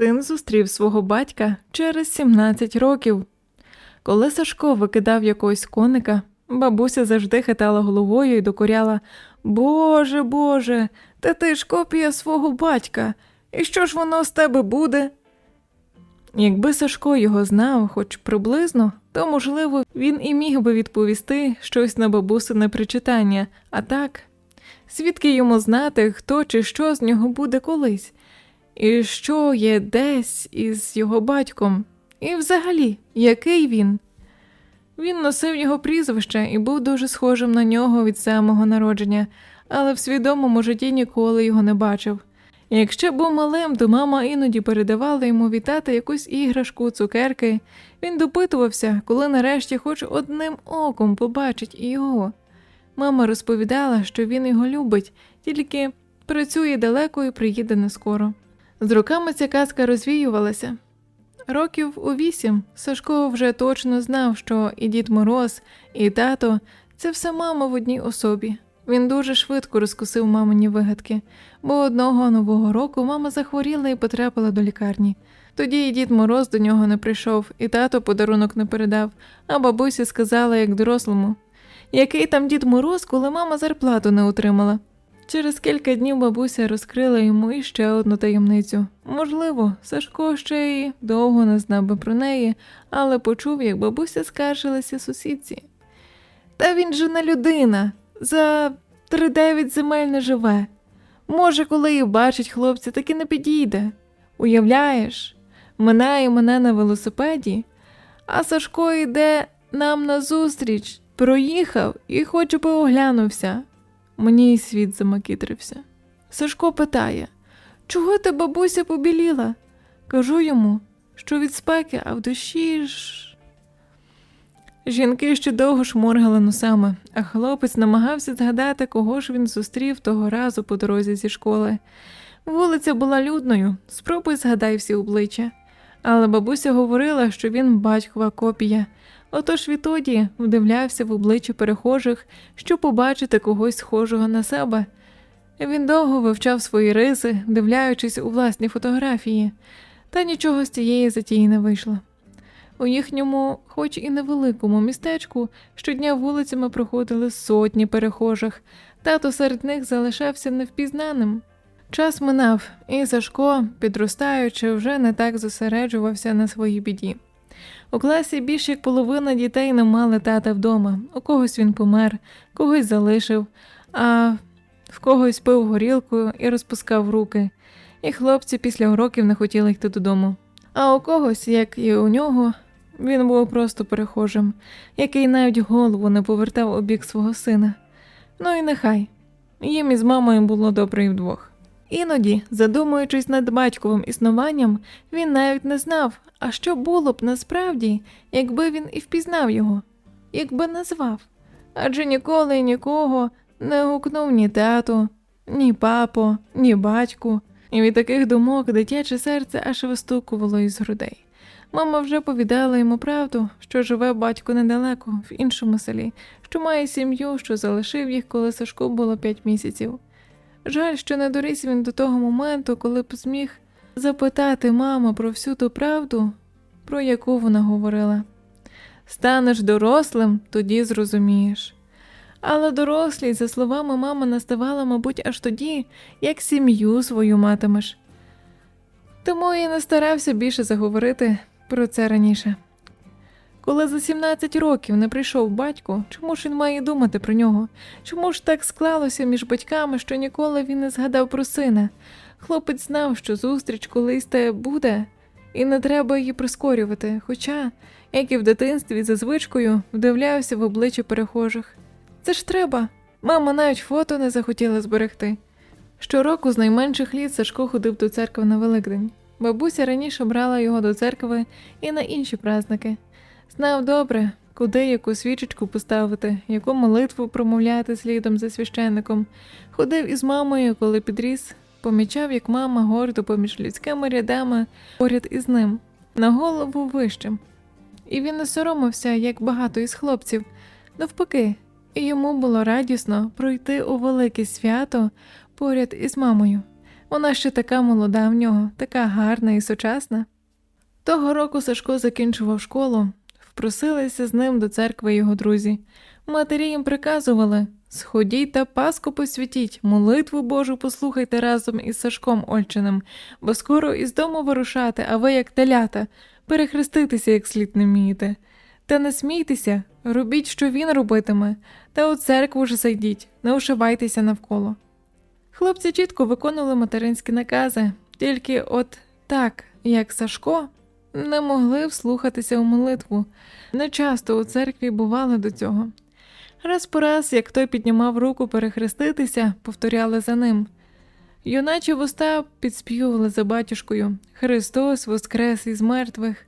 Син зустрів свого батька через 17 років. Коли Сашко викидав якогось коника, бабуся завжди хитала головою і докоряла Боже, Боже, та ти ж копія свого батька. І що ж воно з тебе буде? Якби Сашко його знав, хоч приблизно, то, можливо, він і міг би відповісти щось на бабусине причитання, а так, звідки йому знати, хто чи що з нього буде колись, і що є десь із його батьком, і взагалі, який він? Він носив його прізвище і був дуже схожим на нього від самого народження, але в свідомому житті ніколи його не бачив. Якщо був малим, то мама іноді передавала йому вітати якусь іграшку, цукерки. Він допитувався, коли нарешті хоч одним оком побачить і його. Мама розповідала, що він його любить, тільки працює далеко і приїде не скоро. З роками ця казка розвіювалася. Років у вісім Сашко вже точно знав, що і Дід Мороз, і тато це все мама в одній особі. Він дуже швидко розкусив мамині вигадки, бо одного нового року мама захворіла і потрапила до лікарні. Тоді і Дід Мороз до нього не прийшов, і тато подарунок не передав, а бабуся сказала як дорослому. Який там Дід Мороз, коли мама зарплату не отримала? Через кілька днів бабуся розкрила йому іще одну таємницю. Можливо, Сашко ще й довго не знав би про неї, але почув, як бабуся скаржилася сусідці. Та він же не людина, за тридев'ять земель не живе. Може, коли і бачить хлопця, так і не підійде. Уявляєш, минає мене на велосипеді, а Сашко йде нам назустріч, проїхав і хоч би оглянувся. Мені й світ замакітрився. Сашко питає, чого ти, бабуся, побіліла? Кажу йому, що від спеки, а в душі ж. Жінки ще довго шморгали носами, а хлопець намагався згадати, кого ж він зустрів того разу по дорозі зі школи. Вулиця була людною, спробуй згадай всі обличчя. Але бабуся говорила, що він батькова копія. Отож відтоді вдивлявся в обличчя перехожих, щоб побачити когось схожого на себе. Він довго вивчав свої риси, дивляючись у власні фотографії, та нічого з цієї затії не вийшло. У їхньому, хоч і невеликому містечку, щодня вулицями проходили сотні перехожих, тато серед них залишався невпізнаним. Час минав, і Сашко, підростаючи, вже не так зосереджувався на своїй біді. У класі більш як половина дітей не мали тата вдома, у когось він помер, когось залишив, а в когось пив горілку і розпускав руки, і хлопці після уроків не хотіли йти додому. А у когось, як і у нього, він був просто перехожим, який навіть голову не повертав у бік свого сина. Ну і нехай. Їм із мамою було добре і вдвох. Іноді, задумуючись над батьковим існуванням, він навіть не знав, а що було б насправді, якби він і впізнав його, якби назвав. Адже ніколи нікого не гукнув ні тату, ні папо, ні батьку, і від таких думок дитяче серце аж вистукувало із грудей. Мама вже повідала йому правду, що живе батько недалеко, в іншому селі, що має сім'ю, що залишив їх, коли Сашку було п'ять місяців. Жаль, що не доріс він до того моменту, коли б зміг запитати маму про всю ту правду, про яку вона говорила. Станеш дорослим, тоді зрозумієш. Але дорослість, за словами мами, наставала, мабуть, аж тоді, як сім'ю свою матимеш. Тому я не старався більше заговорити про це раніше. Коли за 17 років не прийшов батько, чому ж він має думати про нього? Чому ж так склалося між батьками, що ніколи він не згадав про сина? Хлопець знав, що зустріч колись те буде, і не треба її прискорювати, хоча, як і в дитинстві, за звичкою вдивлявся в обличчя перехожих. Це ж треба. Мама навіть фото не захотіла зберегти. Щороку з найменших літ Сашко ходив до церкви на Великдень. Бабуся раніше брала його до церкви і на інші праздники. Знав добре, куди яку свічечку поставити, яку молитву промовляти слідом за священником. Ходив із мамою, коли підріс, помічав, як мама гордо поміж людськими рядами поряд із ним, на голову вищим. І він не соромився, як багато із хлопців. Навпаки, і йому було радісно пройти у велике свято поряд із мамою. Вона ще така молода в нього, така гарна і сучасна. Того року Сашко закінчував школу, впросилися з ним до церкви його друзі. Матері їм приказували сходіть та паску посвятіть, молитву Божу послухайте разом із Сашком Ольчиним, бо скоро із дому вирушати, а ви, як телята, перехреститися як слід не вмієте. Та не смійтеся, робіть, що він робитиме, та у церкву ж зайдіть, не ушивайтеся навколо. Хлопці чітко виконували материнські накази, тільки от так, як Сашко, не могли вслухатися у молитву. Не часто у церкві бували до цього. Раз по раз, як той піднімав руку перехреститися, повторяли за ним. Юначі вуста підспівували за батюшкою Христос воскрес із мертвих.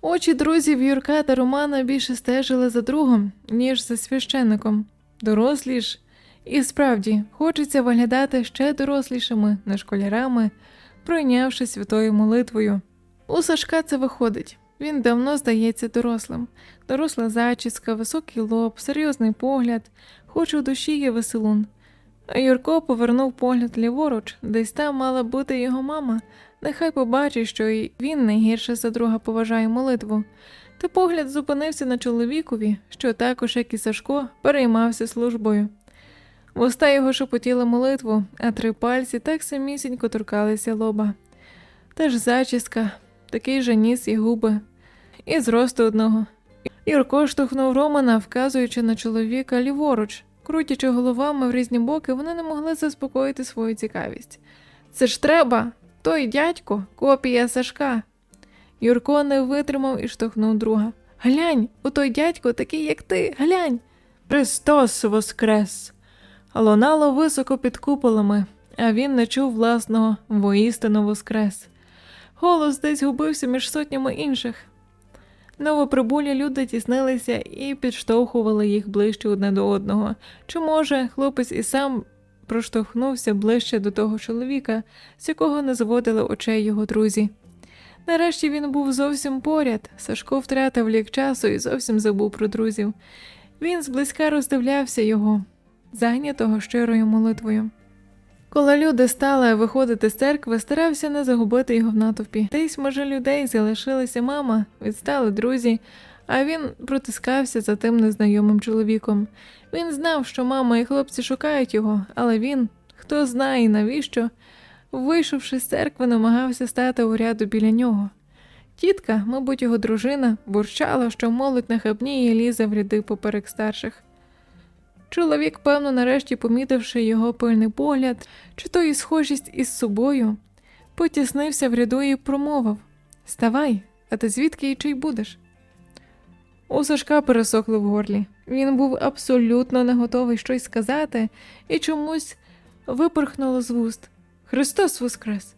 Очі друзів Юрка та Романа більше стежили за другом, ніж за священником. Дорослі ж, і справді хочеться виглядати ще дорослішими, не школярами, пройнявши святою молитвою. У Сашка це виходить. Він давно здається дорослим. Доросла зачіска, високий лоб, серйозний погляд, хоч у душі є веселун. Юрко повернув погляд ліворуч, десь там мала бути його мама. Нехай побачить, що і він не гірше за друга поважає молитву. Та погляд зупинився на чоловікові, що також, як і Сашко, переймався службою. Вуста його шепотіли молитву, а три пальці так самісінько торкалися лоба. Теж зачіска, такий же ніс і губи, і зросту одного. Юрко штовхнув Романа, вказуючи на чоловіка ліворуч. Крутячи головами в різні боки, вони не могли заспокоїти свою цікавість. Це ж треба, той дядько, копія Сашка. Юрко не витримав і штовхнув друга. Глянь, у той дядько такий, як ти, глянь. Христос воскрес! Лунало високо під куполами, а він не чув власного воістину воскрес. Голос десь губився між сотнями інших. Новоприбулі люди тіснилися і підштовхували їх ближче одне до одного. Чи може хлопець і сам проштовхнувся ближче до того чоловіка, з якого не зводили очей його друзі. Нарешті він був зовсім поряд. Сашко втратив лік часу і зовсім забув про друзів. Він зблизька роздивлявся його, зайнятого щирою молитвою. Коли люди стали виходити з церкви, старався не загубити його в натовпі. Десь, може, людей залишилася мама, відстали друзі, а він протискався за тим незнайомим чоловіком. Він знав, що мама і хлопці шукають його, але він, хто знає навіщо, вийшовши з церкви, намагався стати у ряду біля нього. Тітка, мабуть, його дружина, бурчала, що молодь нахабніє лізе в ряди поперек старших. Чоловік, певно, нарешті помітивши його пильний погляд, чи то і схожість із собою, потіснився в ряду і промовив Ставай, а ти звідки і чий будеш? У Сашка пересохли в горлі. Він був абсолютно не готовий щось сказати і чомусь випорхнуло з вуст Христос Воскрес!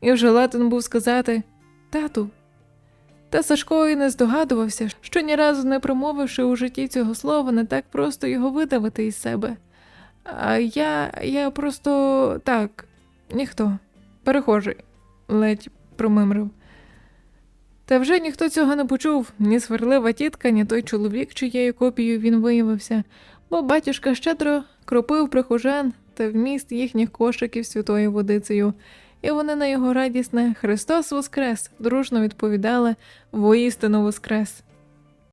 І вже ладен був сказати Тату. Та Сашко і не здогадувався, що ні разу не промовивши у житті цього слова, не так просто його видавити із себе. А я. я просто так, ніхто, перехожий, ледь промимрив. Та вже ніхто цього не почув, ні сварлива тітка, ні той чоловік, чиєю копією він виявився, бо батюшка щедро кропив прихожан та вміст їхніх кошиків святою водицею, і вони на його радісне Христос Воскрес дружно відповідали воістину Воскрес.